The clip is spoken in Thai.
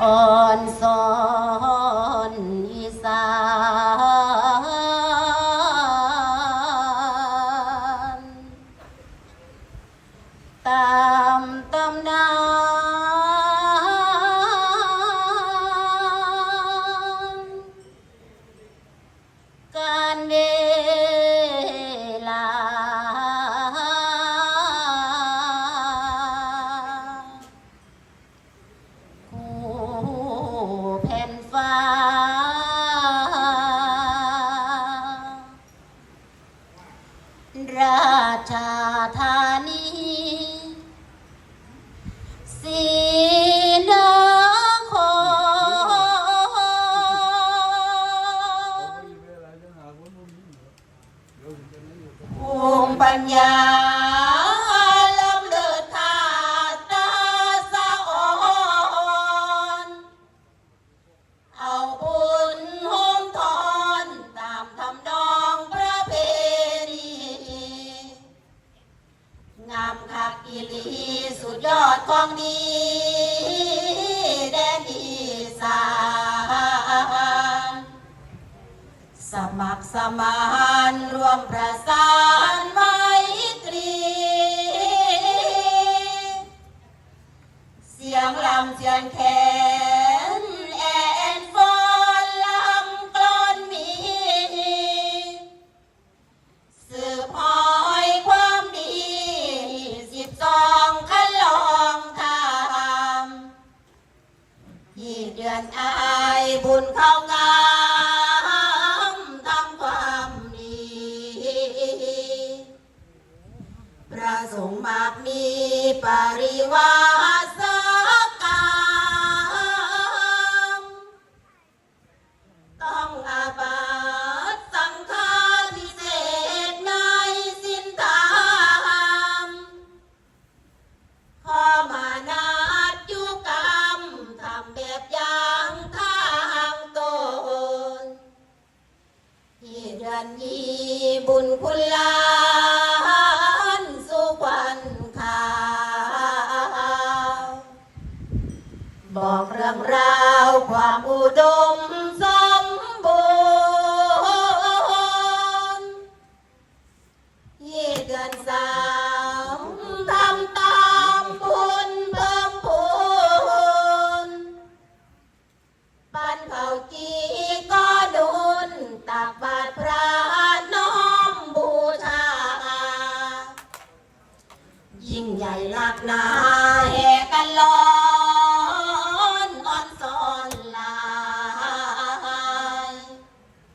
อ่อนสอนอีสาน ราชาธานีสีนครภูมิปัญญา ยอดของดีแดนอีสานสมัครสมานรวมประสานไมตรี เสียงลำเจียนแค อนอายบุญเข้างามทำความดีพระสงฆ์มากมีปริวา นนี้บุญคุณลานสุขวันขาวบอกเรื่องราวความอุดมสมบูรณ์ที่เดือนสามทำตามบุญเพิ่มพูนปันเผาจี กหนาแห่กันลอย